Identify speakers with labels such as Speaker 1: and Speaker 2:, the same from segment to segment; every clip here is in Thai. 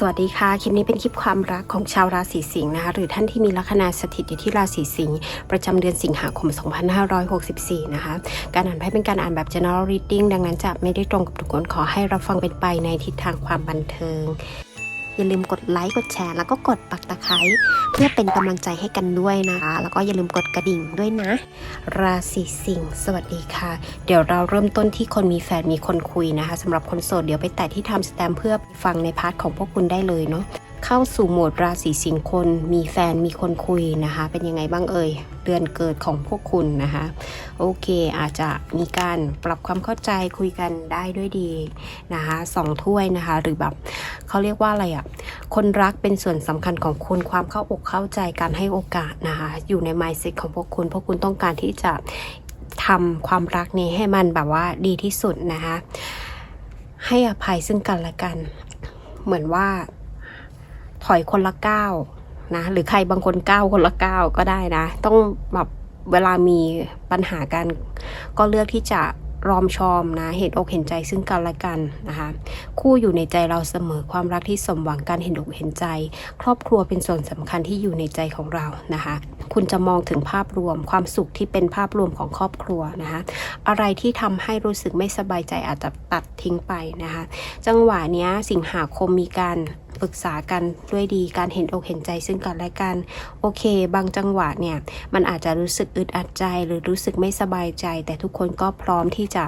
Speaker 1: สวัสดีค่ะ คลิปนี้เป็นคลิปความรักของชาวราศีสิงห์นะคะ หรือท่านที่มีลัคนาสถิตอยู่ที่ราศีสิงห์ประจำเดือนสิงหาคม 2564 นะคะ การอ่านไพ่เป็นการอ่านแบบ general reading ดังนั้นจะไม่ได้ตรงกับทุกคนขอให้รับฟังเป็นไปในทิศทางความบันเทิง อย่าลืมกดไลค์กดแชร์ แล้วก็กดปักตะไคร้เพื่อเป็นกำลังใจให้กันด้วยนะคะ แล้วก็อย่าลืมกดกระดิ่งด้วยนะ ราศีสิงห์สวัสดีค่ะ เดี๋ยวเราเริ่มต้นที่คนมีแฟนมีคนคุยนะคะสำหรับคนโสดเดี๋ยวไปแตะที่ทำสแตมเพื่อฟังในพาร์ทของพวกคุณได้เลยเนาะเข้าสู่โหมดราศีสิงห์คนมีแฟนมีคนคุยนะคะ เป็นยังไงบ้างเอ่ยเดือนเกิดของพวกคุณนะคะ โอเคอาจจะมีการปรับความเข้าใจคุยกันได้ด้วยดีนะคะสองถ้วยนะคะ หรือแบบ เขาเรียกว่าอะไรอะ่ะ คนรักเป็นส่วนสำคัญของคุณความเข้าอกเข้าใจการให้โอกาสนะคะ อยู่ใน mindset ของพวกคุณ พวกคุณต้องการที่จะทำความรักนี้ให้มันแบบว่าดีที่สุดนะคะ ให้อภัยซึ่งกันและกัน เหมือนว่าถอยคนละก้าวนะ หรือใครบางคนก้าวคนละก้าวก็ได้นะ ต้องแบบเวลามีปัญหากันก็เลือกที่จะ รอมชอมนะ เห็นอกเห็นใจซึ่งกันและกันนะคะ คู่อยู่ในใจเราเสมอความรักที่สมหวังการเห็นอกเห็นใจ ครอบครัวเป็นส่วนสำคัญที่อยู่ในใจของเรานะคะ คุณจะมองถึงภาพรวมความสุขที่เป็นภาพรวมของครอบครัวนะคะ อะไรที่ทำให้รู้สึกไม่สบายใจอาจจะตัดทิ้งไปนะคะ จังหวะนี้สิงหาคมมีการ ปรึกษากันด้วยดีการเห็นอกเห็นใจซึ่งกันและกัน โอเค บางจังหวะเนี่ยมันอาจจะรู้สึกอึดอัดใจ หรือรู้สึกไม่สบายใจ แต่ทุกคนก็พร้อมที่จะ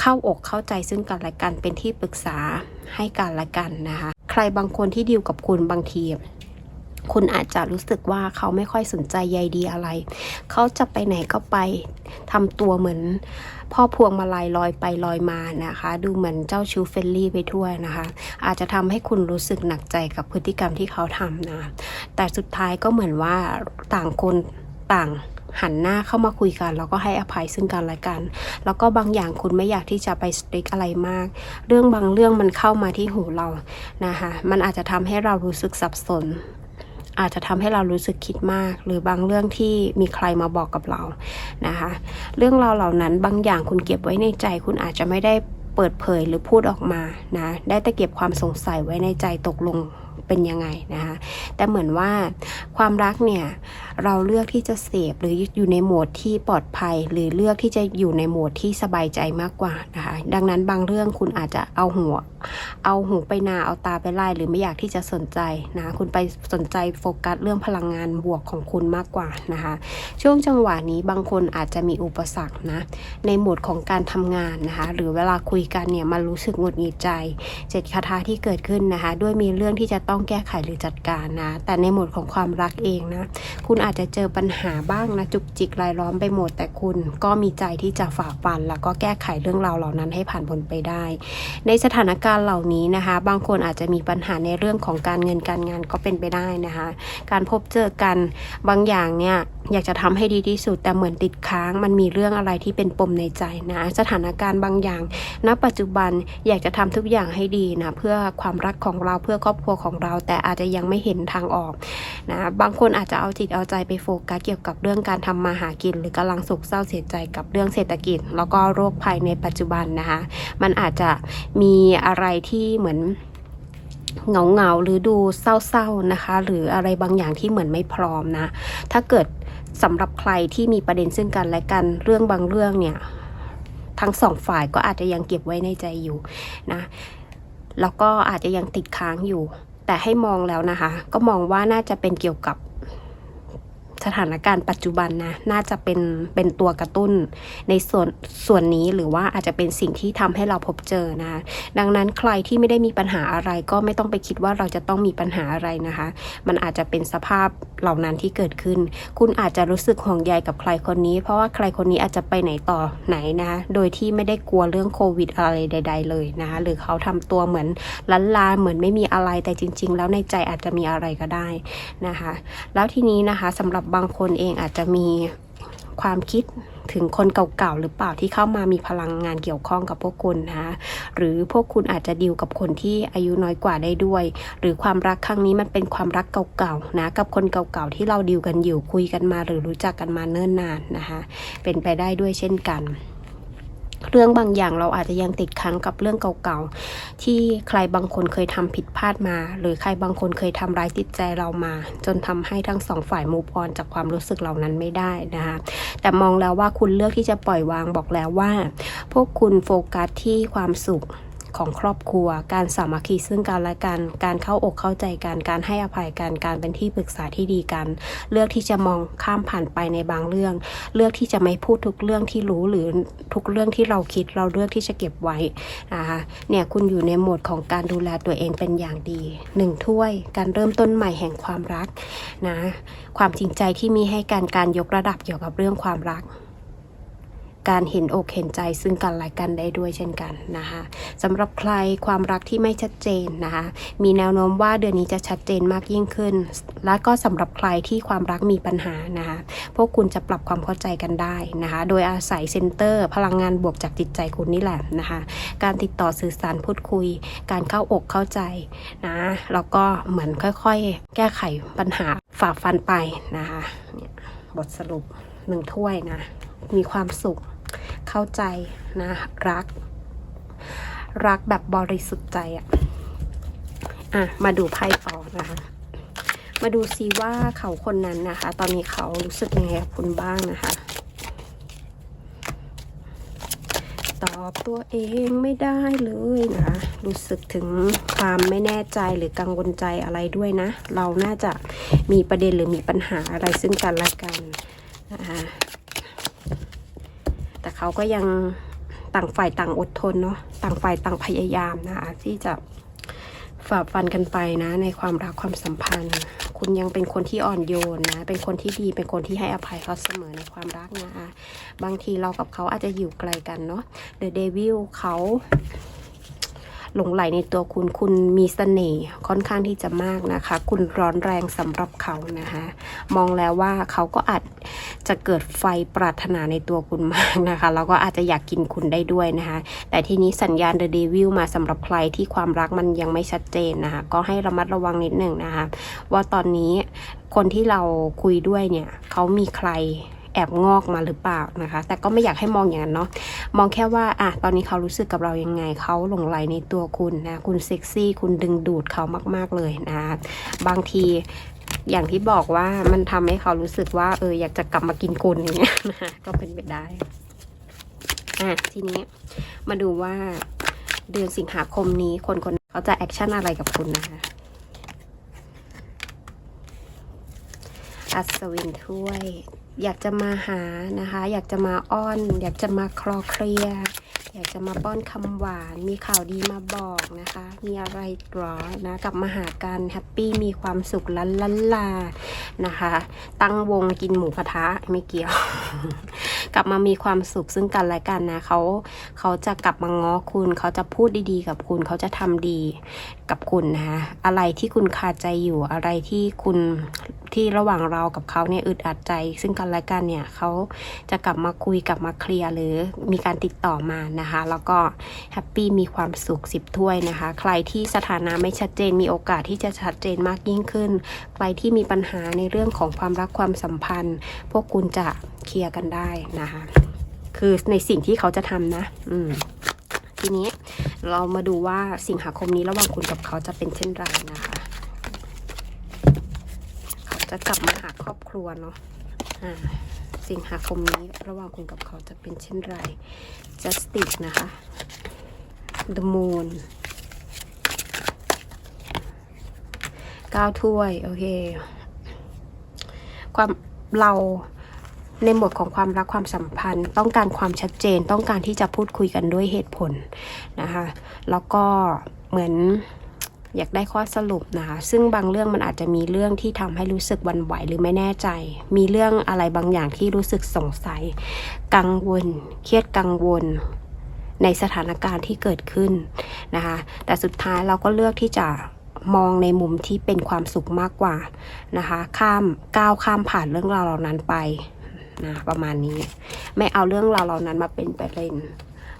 Speaker 1: เข้าอกเข้าใจซึ่งกันและกันเป็นที่ปรึกษาให้กันและกันนะคะใครบางคนที่ดีลกับคุณบางทีคุณอาจจะรู้สึกว่าเขาไม่ค่อยสนใจใยดีอะไร เขาจะไปไหนก็ไปทำตัวเหมือน พ่อพวงมาลัยลอยไปลอยมานะคะ ดูเหมือนเจ้าชูเฟลลี่ไปทั่วนะคะ อาจจะทำให้คุณรู้สึกหนักใจกับพฤติกรรมที่เขาทำนะแต่สุดท้ายก็เหมือนว่าต่างคนต่างหันหน้าเข้ามาคุยกัน แล้วก็ให้อภัยซึ่งกันและกัน แล้วก็บางอย่างคุณไม่อยากที่จะไปสตริกอะไรมาก เรื่องบางเรื่องมันเข้ามาที่หูเรานะคะมันอาจจะทำให้เรารู้สึกสับสน อาจจะทำให้เรารู้สึกคิดมาก หรือบางเรื่องที่มีใครมาบอกกับเรานะคะ เรื่องราวเหล่านั้นบางอย่างคุณเก็บไว้ในใจ คุณอาจจะไม่ได้เปิดเผยหรือพูดออกมานะได้แต่เก็บความสงสัยไว้ในใจตกลงเป็นยังไงนะคะแต่เหมือนว่าความรักเนี่ยเราเลือกที่จะเสพหรืออยู่ในโหมดที่ปลอดภัย หรือเลือกที่จะอยู่ในโหมดที่สบายใจมากกว่านะคะดังนั้นบางเรื่องคุณอาจจะเอาหัว เอาหูไปนาเอาตาไปไล่หรือไม่อยากที่จะสนใจนะคุณไปสนใจโฟกัสเรื่องพลังงานบวกของคุณมากกว่านะคะ ช่วงจังหวะนี้บางคนอาจจะมีอุปสรรคนะในหมดของการทำงานนะคะ หรือเวลาคุยกันเนี่ยมันรู้สึกหงุดหงิดใจเจ็ดคาถาที่เกิดขึ้นนะคะ ด้วยมีเรื่องที่จะต้องแก้ไขหรือจัดการนะ แต่ในหมดของความรักเองนะคุณอาจจะเจอปัญหาบ้างนะจุกจิกรายล้อมไปหมด แต่คุณก็มีใจที่จะฝ่าฟัน แล้วก็แก้ไขเรื่องราวเหล่านั้นให้ผ่านพ้นไปได้ ในสถานการณ์เหล่านี้นะคะ บางคนอาจจะมีปัญหาในเรื่องของการเงินการงานก็เป็นไปได้นะคะ การพบเจอกันบางอย่างเนี่ยอยากจะทำให้ดีที่สุดแต่เหมือนติดค้าง มันมีเรื่องอะไรที่เป็นปมในใจนะ สถานการณ์บางอย่าง ณ ปัจจุบันอยากจะทำทุกอย่างให้ดีนะเพื่อความรักของเราเพื่อครอบครัวของเรา แต่อาจจะยังไม่เห็นทางออกนะบางคนอาจจะเอาจิตเอาใจไปโฟกัสเกี่ยวกับเรื่องการทำมาหากิน หรือกำลังสุขเศร้าเสียใจกับเรื่องเศรษฐกิจ แล้วก็โรคภัยในปัจจุบันนะคะ มันอาจจะมีอะไรไรที่เหมือนเหงาเงาๆหรือดูเศร้าๆนะคะ หรืออะไรบางอย่างที่เหมือนไม่พร้อมนะ ถ้าเกิดสำหรับใครที่มีประเด็นซึ่งกันและกันเรื่องบางเรื่องเนี่ยทั้งสองฝ่ายก็อาจจะยังเก็บไว้ในใจอยู่นะแล้วก็อาจจะยังติดค้างอยู่ แต่ให้มองแล้วนะคะ ก็มองว่าน่าจะเป็นเกี่ยวกับ สถานการณ์ปัจจุบันนะ น่าจะเป็นเป็นตัวกระตุ้นในส่วนส่วนนี้หรือว่าอาจจะเป็นสิ่งที่ทำให้เราพบเจอนะ ดังนั้นใครที่ไม่ได้มีปัญหาอะไรก็ไม่ต้องไปคิดว่าเราจะต้องมีปัญหาอะไรนะคะ มันอาจจะเป็นสภาพเหล่านั้นที่เกิดขึ้น คุณอาจจะรู้สึกห่วงใยกับใครคนนี้ เพราะว่าใครคนนี้อาจจะไปไหนต่อไหนนะ โดยที่ไม่ได้กลัวเรื่องโควิดอะไรใด ๆ เลยนะคะหรือเขาทำตัวเหมือนลันลาเหมือนไม่มีอะไรแต่จริง ๆ แล้วในใจอาจจะมีอะไรก็ได้นะคะ แล้วทีนี้นะคะสำหรับบางคนเองอาจจะมีความคิดถึงคนเก่าๆหรือเปล่าที่เข้ามามีพลังงานเกี่ยวข้องกับพวกคุณนะคะหรือพวกคุณอาจจะดีลกับคนที่อายุน้อยกว่าได้ด้วย หรือความรักครั้งนี้มันเป็นความรักเก่าๆนะกับคนเก่าๆที่เราดีลกันอยู่คุยกันมา หรือรู้จักกันมาเนิ่นนานนะคะเป็นไปได้ด้วยเช่นกัน เรื่องบางอย่างเราอาจจะยังติดค้างกับเรื่องเก่าๆ ที่ใครบางคนเคยทำผิดพลาดมา หรือใครบางคนเคยทำร้ายจิตใจเรามา จนทำให้ทั้งสองฝ่ายมูฟออนจากความรู้สึกเหล่านั้นไม่ได้นะคะแต่มองแล้วว่าคุณเลือกที่จะปล่อยวางบอกแล้วว่า พวกคุณโฟกัสที่ความสุข ของครอบครัว การสามัคคีซึ่งกันและกัน การเข้าอกเข้าใจกัน การให้อภัยกัน การเป็นที่ปรึกษาที่ดีกัน เลือกที่จะมองข้ามผ่านไปในบางเรื่อง เลือกที่จะไม่พูดทุกเรื่องที่รู้หรือทุกเรื่องที่เราคิด เราเลือกที่จะเก็บไว้นะคะเนี่ยคุณอยู่ในโหมดของการดูแลตัวเองเป็นอย่างดีหนึ่งถ้วย การเริ่มต้นใหม่แห่งความรักนะความจริงใจที่มีให้การการยกระดับเกี่ยวกับเรื่องความรัก การเห็นอกเห็นใจซึ่งกันและกันได้ด้วยเช่นกันนะคะสำหรับใครความรักที่ไม่ชัดเจนนะคะมีแนวโน้มว่าเดือนนี้จะชัดเจนมากยิ่งขึ้น และก็สำหรับใครที่ความรักมีปัญหานะคะพวกคุณจะปรับความเข้าใจกันได้นะคะโดยอาศัยเซนเตอร์ พลังงานบวกจากจิตใจคุณนี่แหละนะคะการติดต่อสื่อสารพูดคุย การเข้าอกเข้าใจนะแล้วก็เหมือนค่อยๆ แก้ไขปัญหาฝ่าฟันไปนะคะเนี่ยบทสรุปหนึ่งถ้วยนะ มีความสุข เข้าใจนะรัก รักแบบบริสุทธิ์ใจอะอะ มาดูไพ่ต่อนะคะ มาดูซิว่าเขาคนนั้นนะคะ ตอนนี้เขารู้สึกยังไงกับคุณบ้างนะคะ ตอบตัวเองไม่ได้เลยนะรู้สึกถึงความไม่แน่ใจหรือกังวลใจอะไรด้วยนะ เราน่าจะมีประเด็นหรือมีปัญหาอะไรซึ่งกันและกันนะคะ เขาก็ยังต่างฝ่ายต่างอดทนเนาะต่างฝ่ายต่างพยายามนะคะที่จะฝ่าฟันกันไปนะ ในความรักความสัมพันธ์ คุณยังเป็นคนที่อ่อนโยนนะ เป็นคนที่ดีเป็นคนที่ให้อภัยเขาเสมอในความรักนะคะบางทีเรากับเขาอาจจะอยู่ไกลกันเนาะเดอะเดวิลเขา หลงไหลในตัวคุณ คุณมีเสน่ห์ค่อนข้างที่จะมากนะคะ คุณร้อนแรงสำหรับเขานะคะ มองแล้วว่าเขาก็อาจจะเกิดไฟปรารถนาในตัวคุณมากนะคะ แล้วก็อาจจะอยากกินคุณได้ด้วยนะคะ แต่ทีนี้สัญญาณ The Devil มาสำหรับใครที่ความรักมันยังไม่ชัดเจนนะคะ ก็ให้ระมัดระวังนิดหนึ่งนะคะ ว่าตอนนี้คนที่เราคุยด้วยเนี่ยเขามีใคร แอบงอกมาหรือเปล่านะคะ แต่ก็ไม่อยากให้มองอย่างนั้นเนาะมองแค่ว่าอะตอนนี้เขารู้สึกกับเรายังไงเขาหลงไหลในตัวคุณนะคุณเซ็กซี่ คุณดึงดูดเขามาก ๆเลยนะ บางทีอย่างที่บอกว่ามันทำให้เขารู้สึกว่าเอออยากจะกลับมากินคุณอย่างเงี้ยนะคะก็เป็นไปได้อะทีนี้มาดูว่าเดือนสิงหาคมนี้คนคนเขาจะแอคชั่นอะไรกับคุณนะคะ อัศวินถ้วย อยากจะมาหานะคะ อยากจะมาอ้อน อยากจะมาคลอเคลียอยากจะมาป้อนคำหวาน มีข่าวดีมาบอกนะคะ มีอะไรหรอนะกลับมาหากันแฮปปี้มีความสุขลันลันลานะคะ ตั้งวงกินหมูกระทะไม่เกี่ยว กลับมามีความสุขซึ่งกันและกันนะเขาเขาจะกลับมาง้อคุณ เขาจะพูดดีๆ กับคุณเขาจะทำดีกับคุณนะคะอะไรที่คุณคาใจอยู่อะไรที่คุณที่ระหว่างเรากับเขาเนี่ยอึดอัดใจ ซึ่งกันและกันเนี่ยเขาจะกลับมาคุยกลับมาเคลียร์หรือมีการติดต่อมานะคะ แล้วก็แฮปปี้มีความสุขสิบถ้วยนะคะ ใครที่สถานะไม่ชัดเจนมีโอกาสที่จะชัดเจนมากยิ่งขึ้น ใครที่มีปัญหาในเรื่องของความรักความสัมพันธ์ พวกคุณจะเคลียร์กันได้นะคะ คือในสิ่งที่เขาจะทำนะ อืม ทีนี้เรามาดูว่าสิงหาคมนี้ระหว่างคุณกับเขาจะเป็นเช่นไรนะคะ เขาจะกลับมาหาครอบครัวเนาะอ่าสิงหาคมนี้ระหว่างคุณกับเขาจะเป็นเช่นไร justice นะคะ the moon เก้าถ้วย โอเค ความเรา ในหมวดของความรักความสัมพันธ์ ต้องการความชัดเจน ต้องการที่จะพูดคุยกันด้วยเหตุผลนะคะ แล้วก็เหมือนอยากได้ข้อสรุปนะคะ ซึ่งบางเรื่องมันอาจจะมีเรื่องที่ทำให้รู้สึกวันไหวหรือไม่แน่ใจ มีเรื่องอะไรบางอย่างที่รู้สึกสงสัย กังวล เครียดกังวล ในสถานการณ์ที่เกิดขึ้นนะคะ แต่สุดท้ายเราก็เลือกที่จะมองในมุมที่เป็นความสุขมากกว่านะคะ ข้ามก้าวข้ามผ่านเรื่องราวเหล่านั้นไป นะประมาณนี้ ไม่เอาเรื่องราวเหล่านั้นมาเป็นประเด็น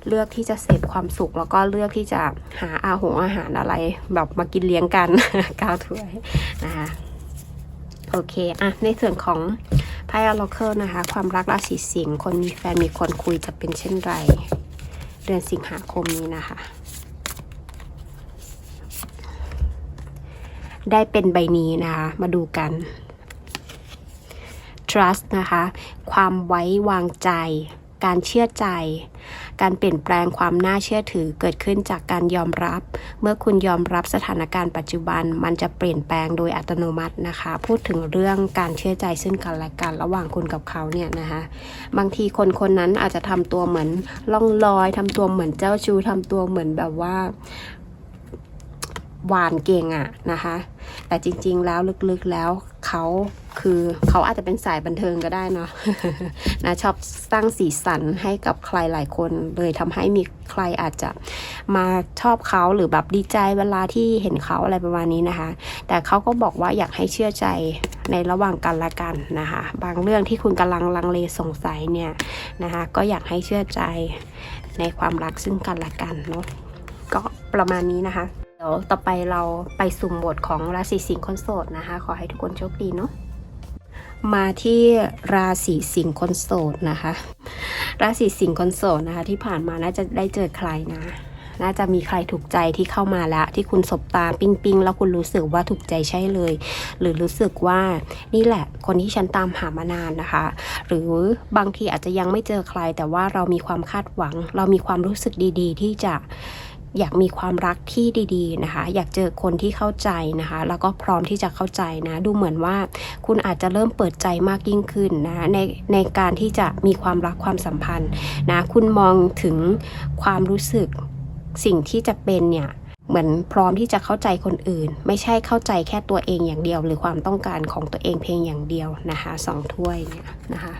Speaker 1: เลือกที่จะเสพความสุข แล้วก็เลือกที่จะหาอาหงอาหารอะไร แบบมากินเลี้ยงกันก้าวถ้วยนะคะโอเคอะในส่วนของไพ่อ r ล c เคิลนะคะ ความรักราศีสิงห์คนมีแฟนมีคนคุยจะเป็นเช่นไร เดือนสิงหาคมนี้นะคะ ได้เป็นใบนี้นะคะ มาดูกัน trust นะคะ ความไว้วางใจ การเชื่อใจ การเปลี่ยนแปลงความน่าเชื่อถือเกิดขึ้นจากการยอมรับ เมื่อคุณยอมรับสถานการณ์ปัจจุบัน มันจะเปลี่ยนแปลงโดยอัตโนมัตินะคะ พูดถึงเรื่องการเชื่อใจซึ่งกันและกันระหว่างคุณกับเขาเนี่ยนะคะ บางทีคนคนนั้นอาจจะทำตัวเหมือนล่องลอย ทำตัวเหมือนเจ้าชู้ทำตัวเหมือนแบบว่าหวานเก่งอะนะคะ แต่จริงๆแล้วลึกๆแล้วเขา คือเขาอาจจะเป็นสายบันเทิงก็ได้เนาะนะชอบสร้างสีสันให้กับใครหลายคนเลยทำให้มีใครอาจจะมาชอบเขาหรือแบบดีใจเวลาที่เห็นเขาอะไรประมาณนี้นะคะ แต่เขาก็บอกว่าอยากให้เชื่อใจในระหว่างกันละกันนะคะ บางเรื่องที่คุณกำลังลังเลสงสัยเนี่ยนะคะ ก็อยากให้เชื่อใจในความรักซึ่งกันและกันเนาะก็ประมาณนี้นะคะ เดี๋ยวต่อไปเราไปสุ่มบทของราศีสิงห์คนโสดนะคะ ขอให้ทุกคนโชคดีเนาะ มาที่ราศีสิงห์คนโสดนะคะ ราศีสิงห์คนโสดนะคะ ที่ผ่านมาน่าจะได้เจอใครนะ น่าจะมีใครถูกใจที่เข้ามาแล้ว ที่คุณสบตาปิ้งปิ้งๆแล้วคุณรู้สึกว่าถูกใจใช่เลย หรือรู้สึกว่านี่แหละคนที่ฉันตามหามานานนะคะ หรือบางทีอาจจะยังไม่เจอใคร แต่ว่าเรามีความคาดหวัง เรามีความรู้สึกดี ๆ ที่จะ อยากมีความรักที่ดีๆนะคะ อยากเจอคนที่เข้าใจนะคะ แล้วก็พร้อมที่จะเข้าใจนะ ดูเหมือนว่าคุณอาจจะเริ่มเปิดใจมากยิ่งขึ้นนะในในการที่จะมีความรักความสัมพันธ์นะคุณมองถึงความรู้สึกสิ่งที่จะเป็นเนี่ยเหมือนพร้อมที่จะเข้าใจคนอื่น ไม่ใช่เข้าใจแค่ตัวเองอย่างเดียว หรือความต้องการของตัวเองเพียงอย่างเดียวนะคะสองถ้วยเนี่ยนะคะ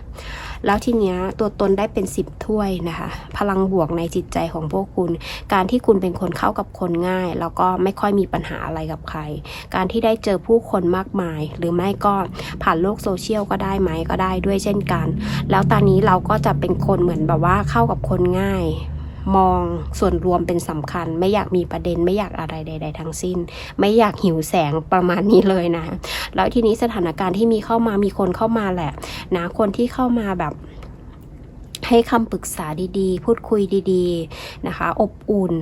Speaker 1: แล้วทีเนี้ยตัวตนได้เป็นสิบถ้วยนะคะ พลังบวกในจิตใจของพวกคุณ การที่คุณเป็นคนเข้ากับคนง่าย แล้วก็ไม่ค่อยมีปัญหาอะไรกับใคร การที่ได้เจอผู้คนมากมาย หรือไม่ก็ผ่านโลกโซเชียลก็ได้ไหมก็ได้ด้วยเช่นกัน แล้วตอนนี้เราก็จะเป็นคนเหมือนแบบว่าเข้ากับคนง่าย มองส่วนรวมเป็นสำคัญ ไม่อยากมีประเด็น ไม่อยากอะไรใด ๆ ทั้งสิ้น ไม่อยากหิวแสงประมาณนี้เลยนะ แล้วทีนี้สถานการณ์ที่มีเข้ามามีคนเข้ามาแหละนะคนที่เข้ามาแบบ ให้คำปรึกษาดีๆ พูดคุยดีๆนะคะ อบอุ่น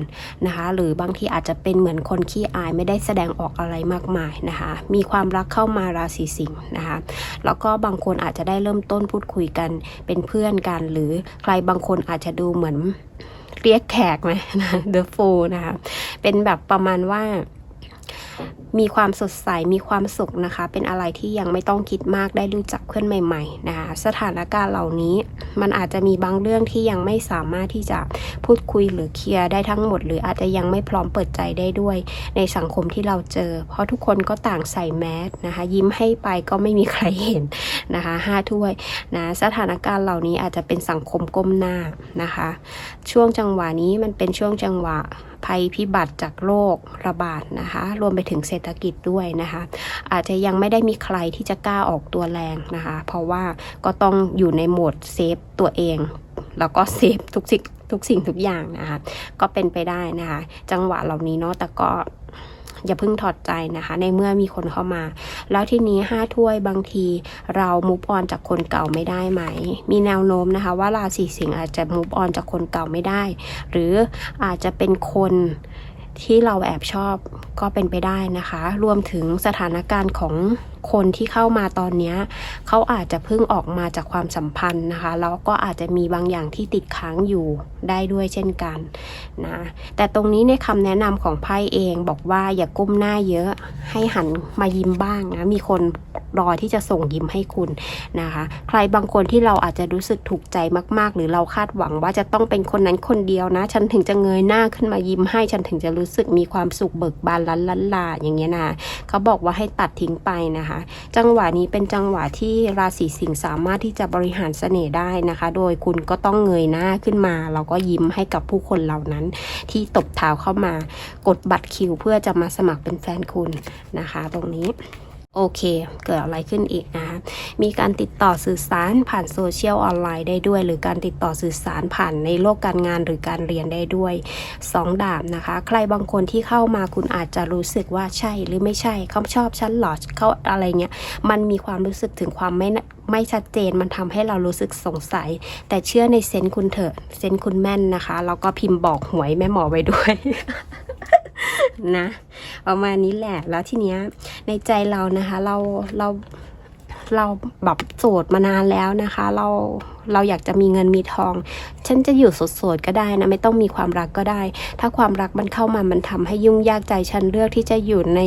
Speaker 1: นะคะ หรือบางทีอาจจะเป็นเหมือนคนขี้อายไม่ได้แสดงออกอะไรมากมายนะคะ มีความรักเข้ามาราศีสิงห์นะคะ แล้วก็บางคนอาจจะได้เริ่มต้นพูดคุยกันเป็นเพื่อนกัน หรือใครบางคนอาจจะดูเหมือนเรียกแขกไหม The Fool นะคะ เป็นแบบประมาณว่า มีความสดใสมีความสุขนะคะ เป็นอะไรที่ยังไม่ต้องคิดมากได้รู้จักเพื่อนใหม่ๆนะคะสถานการณ์เหล่านี้มันอาจจะมีบางเรื่องที่ยังไม่สามารถที่จะพูดคุยหรือเคลียร์ได้ทั้งหมด หรืออาจจะยังไม่พร้อมเปิดใจได้ด้วย ในสังคมที่เราเจอ เพราะทุกคนก็ต่างใส่แมสนะคะ ยิ้มให้ไปก็ไม่มีใครเห็นนะคะห้าถ้วยนะสถานการณ์เหล่านี้อาจจะเป็นสังคมก้มหน้านะคะ ช่วงจังหวะนี้มันเป็นช่วงจังหวะภัยพิบัติจากโรคระบาดนะคะ รวมไปถึงเศรษฐกิจด้วยนะคะ อาจจะยังไม่ได้มีใครที่จะกล้าออกตัวแรงนะคะ เพราะว่าก็ต้องอยู่ในโหมดเซฟตัวเอง แล้วก็เซฟทุกสิ่งทุกสิ่งทุกอย่างนะคะ ก็เป็นไปได้นะคะ จังหวะเหล่านี้เนาะแต่ก็อย่าเพิ่งถอดใจนะคะ ในเมื่อมีคนเข้ามา แล้วทีนี้ห้าถ้วยบางทีเรามูฟออนจากคนเก่าไม่ได้ไหม มีแนวโน้มนะคะ ว่าราศีสิงห์อาจจะมูฟออนจากคนเก่าไม่ได้ หรืออาจจะเป็นคน ที่เราแอบชอบก็เป็นไปได้นะคะ รวมถึงสถานการณ์ของ คนที่เข้ามาตอนนี้เขาอาจจะเพิ่งออกมาจากความสัมพันธ์นะคะแล้วก็อาจจะมีบางอย่างที่ติดค้างอยู่ได้ด้วยเช่นกันนะแต่ตรงนี้ในคำแนะนำของไพ่เองบอกว่าอย่าก้มหน้าเยอะให้หันมายิ้มบ้างนะมีคนรอที่จะส่งยิ้มให้คุณนะคะ ใครบางคนที่เราอาจจะรู้สึกถูกใจมาก ๆ หรือเราคาดหวังว่าจะต้องเป็นคนนั้นคนเดียวนะ ฉันถึงจะเงยหน้าขึ้นมายิ้มให้ฉันถึงจะรู้สึกมีความสุขเบิกบานลันลันลาอย่างเงี้ยนะเขาบอกว่าให้ตัดทิ้งไปนะคะจังหวะนี้เป็นจังหวะที่ราศีสิงห์สามารถที่จะบริหารเสน่ห์ได้นะคะ โดยคุณก็ต้องเงยหน้าขึ้นมาเราก็ยิ้มให้กับผู้คนเหล่านั้น ที่ตบเท้าเข้ามากดบัตรคิว เพื่อจะมาสมัครเป็นแฟนคุณนะคะ ตรงนี้ โอเค เกิดอะไรขึ้นอีกนะคะมีการติดต่อสื่อสารผ่านโซเชียลออนไลน์ได้ด้วย หรือการติดต่อสื่อสารผ่านในโลกการงานหรือการเรียนได้ด้วยสองดาบนะคะ ใครบางคนที่เข้ามาคุณอาจจะรู้สึกว่าใช่หรือไม่ใช่เขาชอบฉันหรอเขาอะไรเงี้ย มันมีความรู้สึกถึงความไม่ไม่ชัดเจนมันทำให้เรารู้สึกสงสัย แต่เชื่อในเซนส์คุณเถอะเซนส์คุณแม่นนะคะแล้วก็พิมพ์บอกหวยแม่หมอไว้ด้วย นะประมาณนี้แหละแล้วทีเนี้ยในใจเรานะคะ เราเราเราแบบโสดมานานแล้วนะคะ เราเราอยากจะมีเงินมีทอง ฉันจะอยู่โสดๆก็ได้นะ ไม่ต้องมีความรักก็ได้ ถ้าความรักมันเข้ามามันทำให้ยุ่งยากใจฉันเลือกที่จะอยู่ใน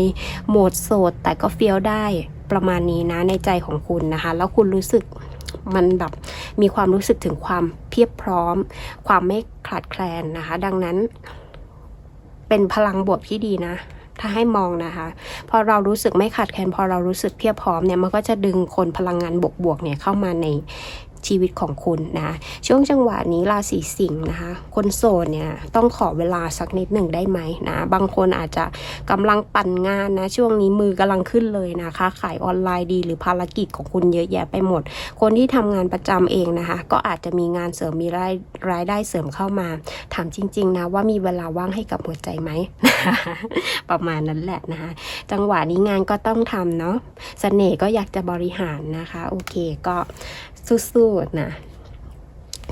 Speaker 1: โหมดโสด แต่ก็เฟี้ยวได้ประมาณนี้นะในใจของคุณนะคะ แล้วคุณรู้สึกมันแบบมีความรู้สึกถึงความเพียบพร้อม ความไม่ขลาดแคลนนะคะ ดังนั้น เป็นพลังบวกที่ดีนะ ถ้าให้มองนะคะ พอเรารู้สึกไม่ขาดแคลนพอเรารู้สึกเพียบพร้อมเนี่ยมันก็จะดึงคนพลังงานบวกๆเนี่ยเข้ามาใน ชีวิตของคุณนะช่วงจังหวะนี้ราศีสิงห์นะคะ คนโสดเนี่ยต้องขอเวลาสักนิดหนึ่งได้ไหมนะบางคนอาจจะกำลังปั่นงานนะช่วงนี้มือกำลังขึ้นเลยนะคะขายออนไลน์ดีหรือภารกิจของคุณเยอะแยะไปหมด คนที่ทำงานประจำเองนะคะ ก็อาจจะมีงานเสริมมีรายรายได้เสริมเข้ามา ถามจริง ๆ นะว่ามีเวลาว่างให้กับหัวใจไหม ประมาณนั้นแหละนะคะจังหวะนี้งานก็ต้องทำเนาะเสน่ห์ก็อยากจะบริหารนะคะ โอเคก็ สู้ๆนะ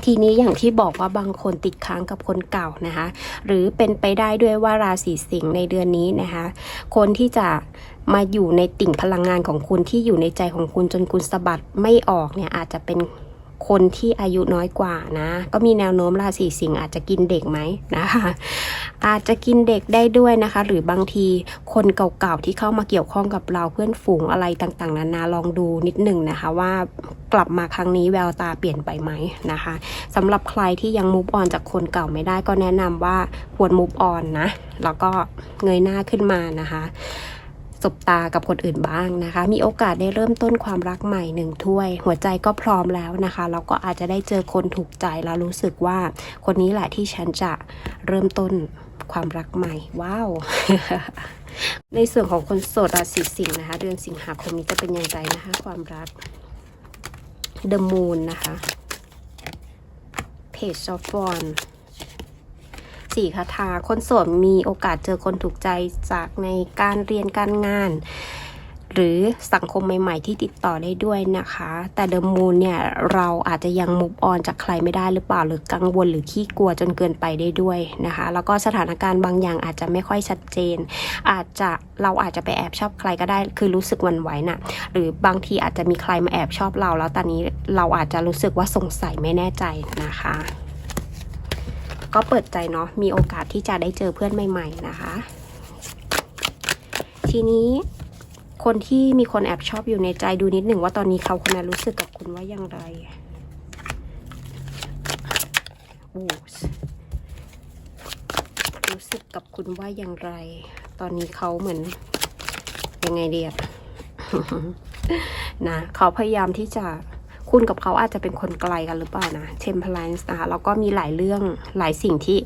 Speaker 1: ทีนี้อย่างที่บอกว่าบางคนติดค้างกับคนเก่านะคะ หรือเป็นไปได้ด้วยว่าราศีสิงห์ในเดือนนี้นะคะ คนที่จะมาอยู่ในติ่งพลังงานของคุณที่อยู่ในใจของคุณจนคุณสะบัดไม่ออกเนี่ยอาจจะเป็น คนที่อายุน้อยกว่านะ ก็มีแนวโน้มราศีสิงห์อาจจะกินเด็กไหมนะคะอาจจะกินเด็กได้ด้วยนะคะ หรือบางทีคนเก่าๆที่เข้ามาเกี่ยวข้องกับเราเพื่อนฝูงอะไรต่างๆนานาลองดูนิดหนึ่งนะคะ ว่ากลับมาครั้งนี้แววตาเปลี่ยนไปไหมนะคะสำหรับใครที่ยังมูฟออนจากคนเก่าไม่ได้ก็แนะนำว่าควรมูฟออนนะแล้วก็เงยหน้าขึ้นมานะคะ สบตากับคนอื่นบ้างนะคะ มีโอกาสได้เริ่มต้นความรักใหม่หนึ่งถ้วย หัวใจก็พร้อมแล้วนะคะแล้วก็อาจจะได้เจอคนถูกใจแล้วรู้สึกว่า คนนี้แหละที่ฉันจะเริ่มต้นความรักใหม่ ว้าว ในส่วนของคนโสดราศีสิงห์นะคะ เดือนสิงหาคมนี้จะเป็นอย่างไรนะคะ ความรัก The Moon นะคะ Page of Wands สี่คาถาคนโสดมีโอกาสเจอคนถูกใจจากในการเรียนการงาน หรือสังคมใหม่ๆ ที่ติดต่อได้ด้วยนะคะ แต่เด e m มูนเนี่ย เราอาจจะยังมุกออนจากใครไม่ได้หรือเปล่าหรือกังวลหรือขี้กลัวจนเกินไปได้ด้วยนะคะ แล้วก็สถานการณ์บางอย่างอาจจะไม่ค่อยชัดเจน อาจจะเราอาจจะไปแอบชอบใครก็ได้ คือรู้สึกหวันไหวน่ะ หรือบางทีอาจจะมีใครมาแอบชอบเรา แล้วตอนนี้เราอาจจะรู้สึกว่าสงสัยไม่แน่ใจนะคะ ก็เปิดใจเนาะมีโอกาสที่จะได้เจอเพื่อนใหม่ ๆ นะคะ ทีนี้คนที่มีคนแอบชอบอยู่ในใจดูนิดหนึ่งว่าตอนนี้เขาคนนั้นรู้สึกกับคุณว่าอย่างไรโอ้รู้สึกกับคุณว่าอย่างไร ตอนนี้เขาเหมือนยังไงเดียนะเขาพยายามที่จะ คุณกับเขาอาจจะเป็นคนไกลกันหรือเปล่านะ Temperance นะคะแล้วก็มีหลายเรื่องหลายสิ่งที่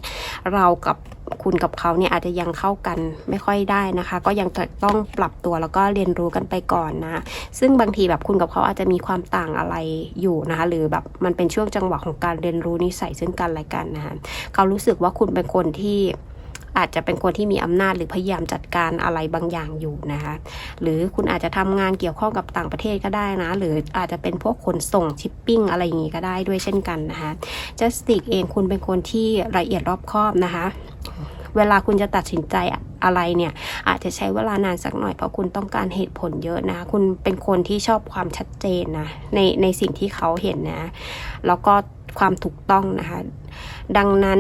Speaker 1: เรากับคุณกับเขาเนี่ยอาจจะยังเข้ากันไม่ค่อยได้นะคะ ก็ยังต้องปรับตัวแล้วก็เรียนรู้กันไปก่อนนะซึ่งบางทีแบบคุณกับเขาอาจจะมีความต่างอะไรอยู่นะคะ หรือแบบมันเป็นช่วงจังหวะของการเรียนรู้นิสัยซึ่งกันและกันนะคะเขารู้สึกว่าคุณเป็นคนที่ อาจจะเป็นคนที่มีอำนาจหรือพยายามจัดการอะไรบางอย่างอยู่นะคะ หรือคุณอาจจะทำงานเกี่ยวข้องกับต่างประเทศก็ได้นะ หรืออาจจะเป็นพวกขนส่งชิปปิ้งอะไรอย่างงี้ก็ได้ด้วยเช่นกันนะคะจัสติกเองคุณเป็นคนที่ละเอียดรอบคอบนะคะ เวลาคุณจะตัดสินใจอะไรเนี่ยอาจจะใช้เวลานานสักหน่อยเพราะคุณต้องการเหตุผลเยอะนะ คุณเป็นคนที่ชอบความชัดเจนนะในในสิ่งที่เขาเห็นนะ แล้วก็ความถูกต้องนะคะ ดังนั้น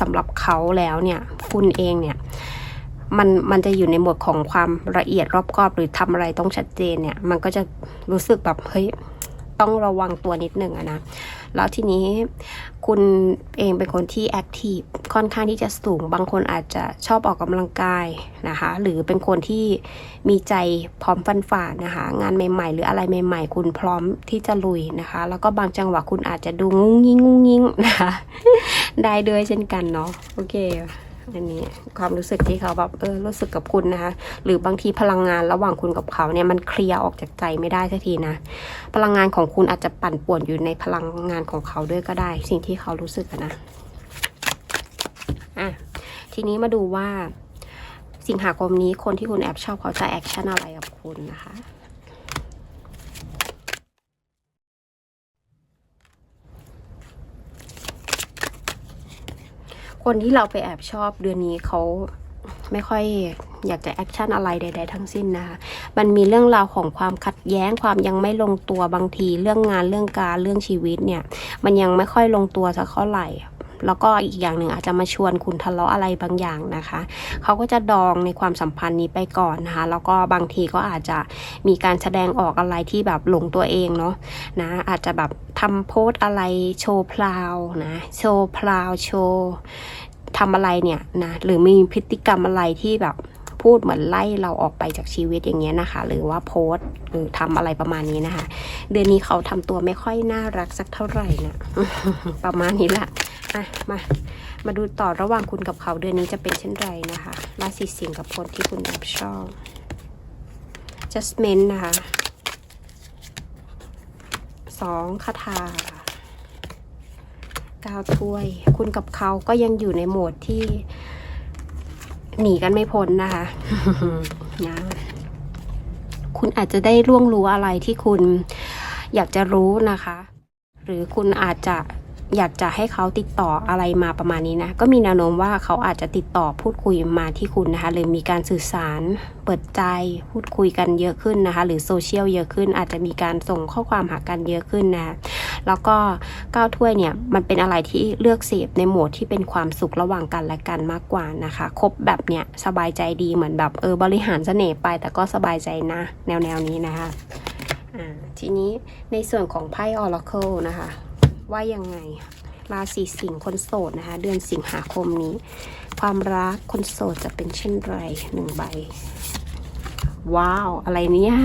Speaker 1: สำหรับเขาแล้วเนี่ย คุณเองเนี่ยมันมันจะอยู่ในหมวดของความละเอียดรอบคอบหรือทำอะไรต้องชัดเจนเนี่ย มันก็จะรู้สึกแบบเฮ้ยต้องระวังตัวนิดหนึ่งอะนะ แล้วทีนี้คุณเองเป็นคนที่แอคทีฟค่อนข้างที่จะสูง บางคนอาจจะชอบออกกำลังกายนะคะ หรือเป็นคนที่มีใจพร้อมฟันฝ่านะคะ งานใหม่ ๆ หรืออะไรใหม่ ๆ คุณพร้อมที่จะลุยนะคะ แล้วก็บางจังหวะคุณอาจจะดูงุ้งงิ้งงุ้งงิ้งนะคะ ได้ด้วยเช่นกันเนาะ โอเค อันนี้ความรู้สึกที่เขาแบบเออรู้สึกกับคุณนะคะ หรือบางทีพลังงานระหว่างคุณกับเขาเนี่ยมันเคลียร์ออกจากใจไม่ได้สักทีนะ พลังงานของคุณอาจจะปั่นป่วนอยู่ในพลังงานของเขาด้วยก็ได้ สิ่งที่เขารู้สึกนะอะทีนี้มาดูว่าสิงหาคมนี้คนที่คุณแอบชอบเขาจะแอคชั่นอะไรกับคุณนะคะ คนที่เราไปแอบชอบเดือนนี้เขาไม่ค่อยอยากจะแอคชั่นอะไรใด ๆ ทั้งสิ้นนะคะ มันมีเรื่องราวของความขัดแย้งความยังไม่ลงตัวบางที เรื่องงานเรื่องการเรื่องชีวิตเนี่ย มันยังไม่ค่อยลงตัวสักเท่าไหร่ แล้วก็อีกอย่างหนึ่งอาจจะมาชวนคุณทะเลาะอะไรบางอย่างนะคะเขาก็จะดองในความสัมพันธ์นี้ไปก่อนนะคะ แล้วก็บางทีก็อาจจะมีการแสดงออกอะไรที่แบบหลงตัวเองเนาะนะอาจจะแบบทำโพสอะไรโชว์พลาวนะโชว์พลาวโชว์ทำอะไรเนี่ยนะหรือมีพฤติกรรมอะไรที่แบบพูดเหมือนไล่เราออกไปจากชีวิตอย่างเงี้ยนะคะ หรือว่าโพสหรือทำอะไรประมาณนี้นะคะ เดือนนี้เขาทำตัวไม่ค่อยน่ารักสักเท่าไหร่นะประมาณนี้แหละ อะมา มาดูต่อระหว่างคุณกับเขาเดือนนี้จะเป็นเช่นไรนะคะ ราศีสิงห์กับคนที่คุณแอบชอบ Justment นะคะสองคาถาเก้าถ้วย คุณกับเขาก็ยังอยู่ในโหมดที่หนีกันไม่พ้นนะคะนะคุณอาจจะได้ร่วงรู้อะไรที่คุณอยากจะรู้นะคะ หรือคุณอาจจะ อยากจะให้เขาติดต่ออะไรมาประมาณนี้นะ ก็มีแนวโน้มว่าเขาอาจจะติดต่อพูดคุยมาที่คุณนะคะหรือมีการสื่อสารเปิดใจพูดคุยกันเยอะขึ้นนะคะ หรือโซเชียลเยอะขึ้น อาจจะมีการส่งข้อความหากันเยอะขึ้นนะแล้วก็ก้าวถ้วยเนี่ยมันเป็นอะไรที่เลือกเสพในโหมดที่เป็นความสุขระหว่างกันและกันมากกว่านะคะคบแบบเนี้ยสบายใจดีเหมือนแบบเออบริหารเสน่ห์ไป แต่ก็สบายใจนะ แนวแนวนี้นะคะทีนี้ในส่วนของไพ่ Oracle นะคะ ว่ายังไง ราศีสิงห์คนโสดนะคะ เดือนสิงหาคมนี้ ความรักคนโสดจะเป็นเช่นไรหนึ่งใบ ว้าว อะไรเนี่ย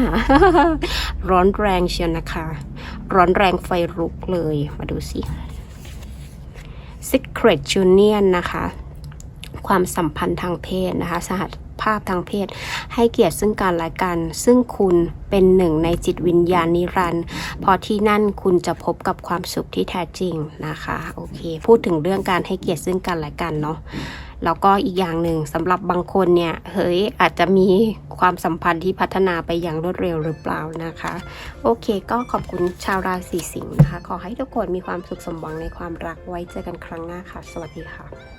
Speaker 1: ร้อนแรงเชียวนะคะ ร้อนแรงไฟลุกเลยมาดูสิ Secret Union นะคะ ความสัมพันธ์ทางเพศนะคะ สห ภาพทางเพศ ให้เกียรติซึ่งกันและกัน ซึ่งคุณเป็นหนึ่งในจิตวิญญาณนิรันดร์พอที่นั่นคุณจะพบกับความสุขที่แท้จริงนะคะโอเค พูดถึงเรื่องการให้เกียรติซึ่งกันและกันเนาะแล้วก็อีกอย่างหนึ่งสำหรับบางคนเนี่ยเฮ้ยอาจจะมีความสัมพันธ์ที่พัฒนาไปอย่างรวดเร็วหรือเปล่านะคะ โอเค ก็ขอบคุณชาวราศีสิงห์นะคะ ขอให้ทุกคนมีความสุขสมหวังในความรักไว้เจอกันครั้งหน้าค่ะ สวัสดีค่ะ